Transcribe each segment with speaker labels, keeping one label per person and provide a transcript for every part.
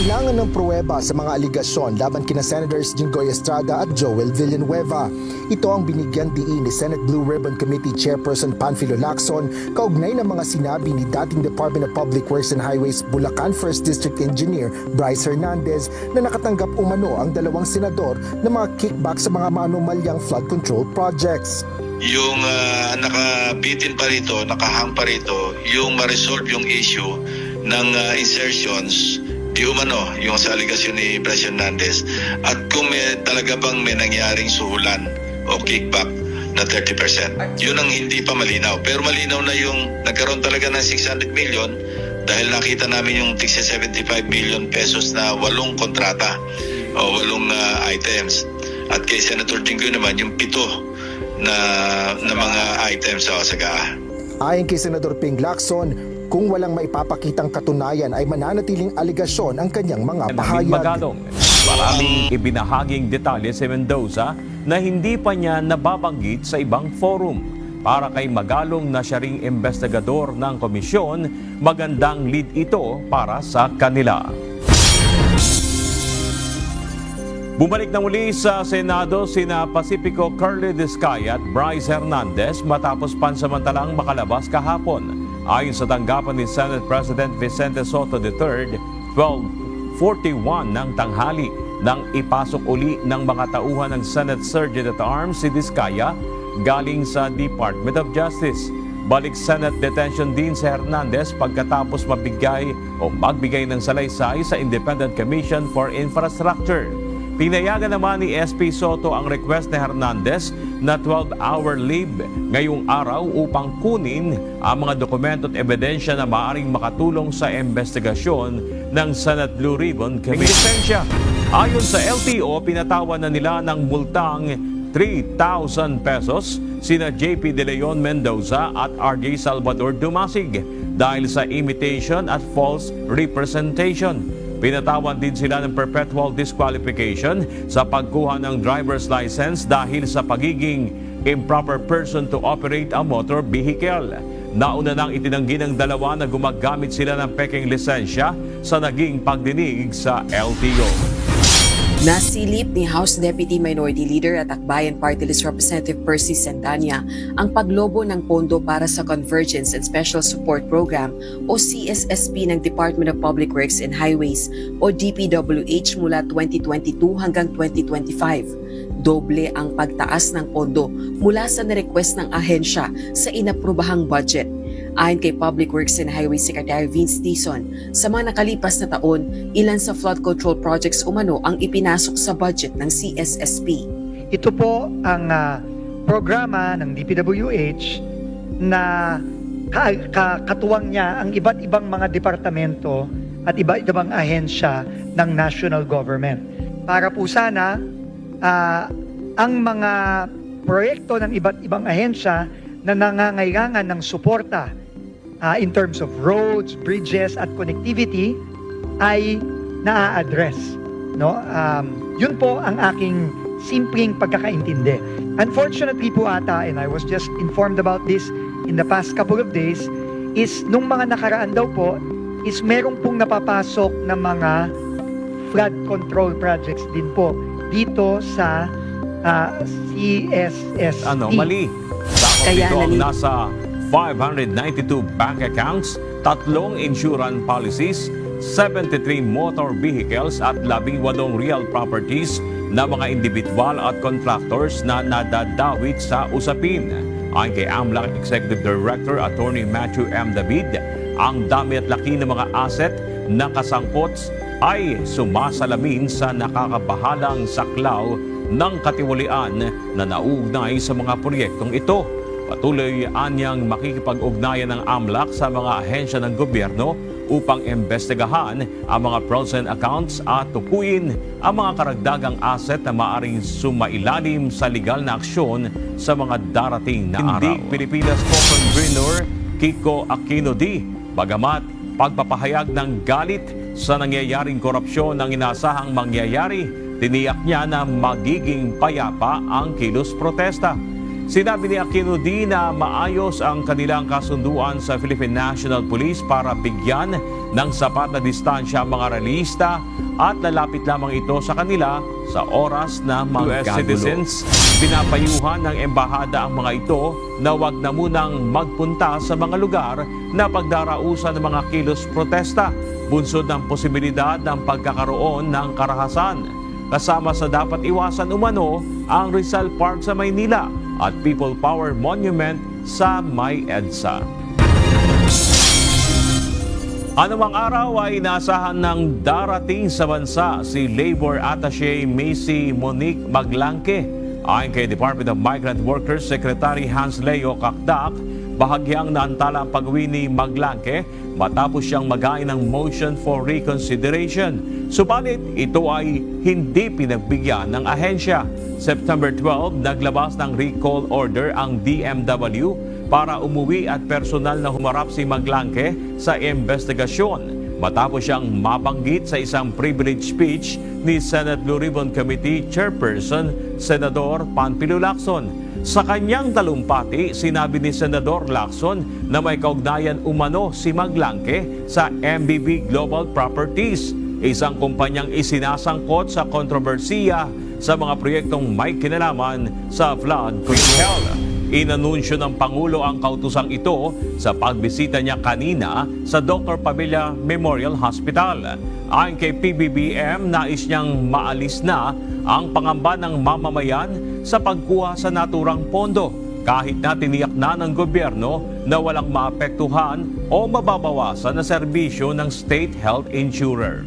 Speaker 1: Kailangan ng pruweba sa mga aligasyon laban kina Senators Jinggoy Estrada at Joel Villanueva. Ito ang binigyan diin ni Senate Blue Ribbon Committee Chairperson Panfilo Lacson kaugnay ng mga sinabi ni dating Department of Public Works and Highways Bulacan 1st District Engineer Bryce Hernandez na nakatanggap umano ang dalawang senador ng mga kickback sa mga maanumalyang flood control projects.
Speaker 2: yung ah, nakabitin pa rito, nakahang pa rito, yung ma-resolve yung issue ng ah, insertions di umano yung sa aligasyon ni Bryce Hernandez at kung may talaga bang may nangyaring suhulan o kickback na 30%. Yun ang hindi pa malinaw. Pero malinaw na yung nagkaroon talaga ng 600 million dahil nakita namin yung tigsa 75 million pesos na walong kontrata o walong ah, items. At kay Senator Jinggoy naman yung pito na, na mga items sa Osaga.
Speaker 1: Ayon kay Senador Ping Lacson, kung walang maipapakitang katunayan ay mananatiling aligasyon ang kanyang mga pahayag.
Speaker 3: Magalong. Maraming ibinahaging detalye si Mendoza na hindi pa niya nababanggit sa ibang forum. Para kay Magalong na siya ring investigador ng komisyon, magandang lead ito para sa kanila. Bumalik na muli sa Senado sina Pacifico Curly Discaya at Bryce Hernandez matapos pansamantalang makalabas kahapon. Ayon sa tanggapan ni Senate President Vicente Soto III, 12.41 ng tanghali nang ipasok uli ng mga tauhan ng Senate Sergeant at Arms si Discaya galing sa Department of Justice. Balik Senate detention din si Hernandez pagkatapos mabigay o magbigay ng salaysay sa Independent Commission for Infrastructure. Pinayagan naman ni SP Soto ang request ni Hernandez na 12-hour leave ngayong araw upang kunin ang mga dokumento at ebidensya na maaaring makatulong sa investigasyon ng Senate Blue Ribbon Committee. Ayon sa LTO, pinatawan na nila ng multang 3,000 pesos sina JP De Leon Mendoza at RJ Salvador Dumasig dahil sa imitation at false representation. Pinatawan din sila ng perpetual disqualification sa pagkuha ng driver's license dahil sa pagiging improper person to operate a motor vehicle. Nauna nang itinanggi ng dalawa na gumagamit sila ng peking lisensya sa naging pagdinig sa LTO.
Speaker 4: Nasilip ni House Deputy Minority Leader at Akbayan Party List Representative Percy Sandania ang paglobo ng pondo para sa Convergence and Special Support Program o CSSP ng Department of Public Works and Highways o DPWH mula 2022 hanggang 2025. Doble ang pagtaas ng pondo mula sa nirequest ng ahensya sa inaprubahang budget. Ayon kay Public Works and Highways Secretary Vince Dizon, sa mga nakalipas na taon, ilan sa flood control projects umano ang ipinasok sa budget ng CSSP.
Speaker 5: Ito po ang ah, programa ng DPWH na ka- niya ang iba't ibang mga departamento at iba't ibang ahensya ng national government. Para po sana ah, ang mga proyekto ng iba't ibang ahensya na nangangailangan ng suporta ah, in terms of roads, bridges at connectivity ay naa-address. No? Um, yun po ang aking simpleng pagkakaintindi. Unfortunately po ata, and I was just informed about this in the past couple of days, is nung mga nakaraan daw po, is merong pong napapasok na mga flood control projects din po dito sa ah, CSST.
Speaker 3: ano, mali.
Speaker 4: Kaya
Speaker 3: ito ang nasa 592 bank accounts, tatlong insurance policies, 73 motor vehicles at 18 real properties na mga individual at contractors na nadadawit sa usapin. Ayon kay AMLAC Executive Director Attorney Matthew M. David, ang dami at laki ng mga asset na kasangkot ay sumasalamin sa nakakabahalang saklaw ng katiwalian na nauugnay sa mga proyektong ito. Patuloy anyang makikipag-ugnayan ng AMLAC sa mga ahensya ng gobyerno upang investigahan ang mga frozen accounts at tukuyin ang mga karagdagang asset na maaring sumailalim sa legal na aksyon sa mga darating na
Speaker 6: Hindi
Speaker 3: araw. Pilipinas co-convenor Kiko Aquino D. Bagamat pagpapahayag ng galit sa nangyayaring korupsyon ng inasahang mangyayari, tiniyak niya na magiging payapa ang kilos protesta. Sinabi ni Aquino D na maayos ang kanilang kasunduan sa Philippine National Police para bigyan ng sapat na distansya ang mga realista at lalapit lamang ito sa kanila sa oras na mga US citizens. Pinapayuhan ng embahada ang mga ito na wag na munang magpunta sa mga lugar na pagdarausan ng mga kilos protesta, bunsod ng posibilidad ng pagkakaroon ng karahasan. Kasama sa dapat iwasan umano ang Rizal Park sa Maynila at People Power Monument sa May EDSA. Anumang araw ay inasahan ng darating sa bansa si Labor Attaché Macy Monique Maglangke. Ayon kay Department of Migrant Workers Secretary Hans Leo Kakdak, bahagyang naantala ang pag-uwi ni Maglangke matapos siyang magain ng motion for reconsideration. Subalit ito ay hindi pinagbigyan ng ahensya. September 12, naglabas ng recall order ang DMW para umuwi at personal na humarap si Maglangke sa investigasyon matapos siyang mabanggit sa isang privilege speech ni Senate Blue Ribbon Committee Chairperson Senador Panfilo Lacson. Sa kanyang talumpati, sinabi ni Senador Lacson na may kaugnayan umano si Maglangke sa MBB Global Properties, isang kumpanyang isinasangkot sa kontrobersiya sa mga proyektong may kinalaman sa flood control. Inanunsyo ng Pangulo ang kautusang ito sa pagbisita niya kanina sa Dr. Pamilya Memorial Hospital. Ayon kay PBBM, nais niyang maalis na ang pangamba ng mamamayan sa pagkuha sa naturang pondo kahit na tiniyak na ng gobyerno na walang maapektuhan o mababawasan na serbisyo ng state health insurer.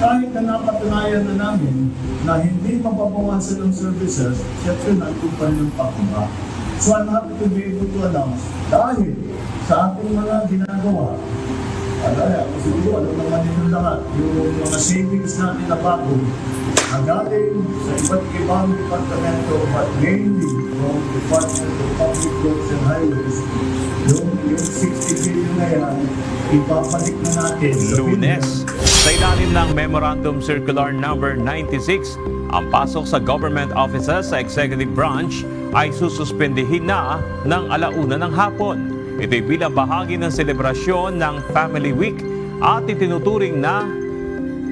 Speaker 6: Kahit na napatunayan na namin na hindi mababawasan ng services, syempre nandun pa rin ang pagkuha. So I'm happy to be able to announce dahil sa ating mga ginagawa, alaya, siguro alam naman ninyo lahat, yung mga savings natin na bago, na galing sa iba't ibang departamento, but mainly from Department of Public Works and Highways, yung, yung 60 billion na yan, ipapalik na natin
Speaker 3: Lunes. Sa ilalim ng Memorandum Circular Number 96, ang pasok sa government offices sa executive branch ay sususpendihin na ng alauna ng hapon. Ito'y bilang bahagi ng selebrasyon ng Family Week at itinuturing na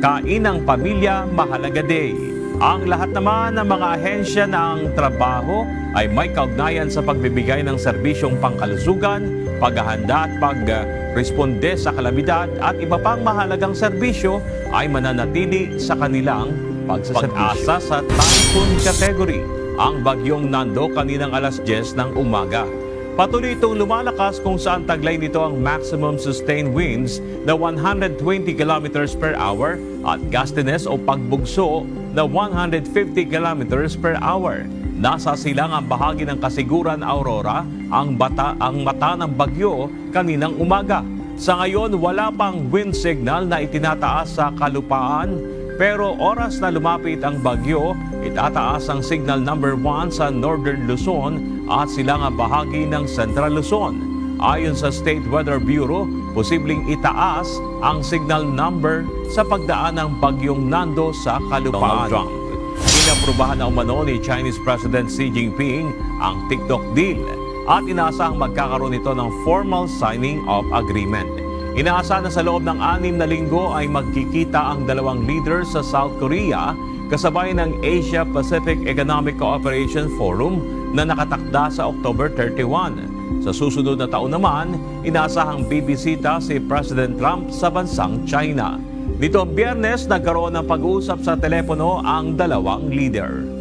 Speaker 3: Kainang Pamilya Mahalaga Day. Ang lahat naman ng mga ahensya ng trabaho ay may kaugnayan sa pagbibigay ng serbisyong pangkalusugan, paghahanda at pagresponde sa kalamidad at iba pang mahalagang serbisyo ay mananatili sa kanilang pag-asa sa typhoon category. Ang bagyong Nando kaninang alas 10 ng umaga. Patuloy itong lumalakas kung saan taglay nito ang maximum sustained winds na 120 kilometers per hour at gustiness o pagbugso na 150 kilometers per hour. Nasa silang ang bahagi ng kasiguran Aurora ang, bata, ang mata ng bagyo kaninang umaga. Sa ngayon, wala pang wind signal na itinataas sa kalupaan pero oras na lumapit ang bagyo, itataas ang signal number 1 sa Northern Luzon at silangang bahagi ng Central Luzon. Ayon sa State Weather Bureau, posibleng itaas ang signal number sa pagdaan ng bagyong Nando sa kalupaan. Trump. Inaprubahan na umano ni Chinese President Xi Jinping ang TikTok deal at inaasahang magkakaroon ito ng formal signing of agreement. Inaasahan na sa loob ng anim na linggo ay magkikita ang dalawang leaders sa South Korea kasabay ng Asia Pacific Economic Cooperation Forum na nakatakda sa October 31. Sa susunod na taon naman, inaasahang bibisita si President Trump sa bansang China. Nito ang biyernes, nagkaroon ng pag-uusap sa telepono ang dalawang leader.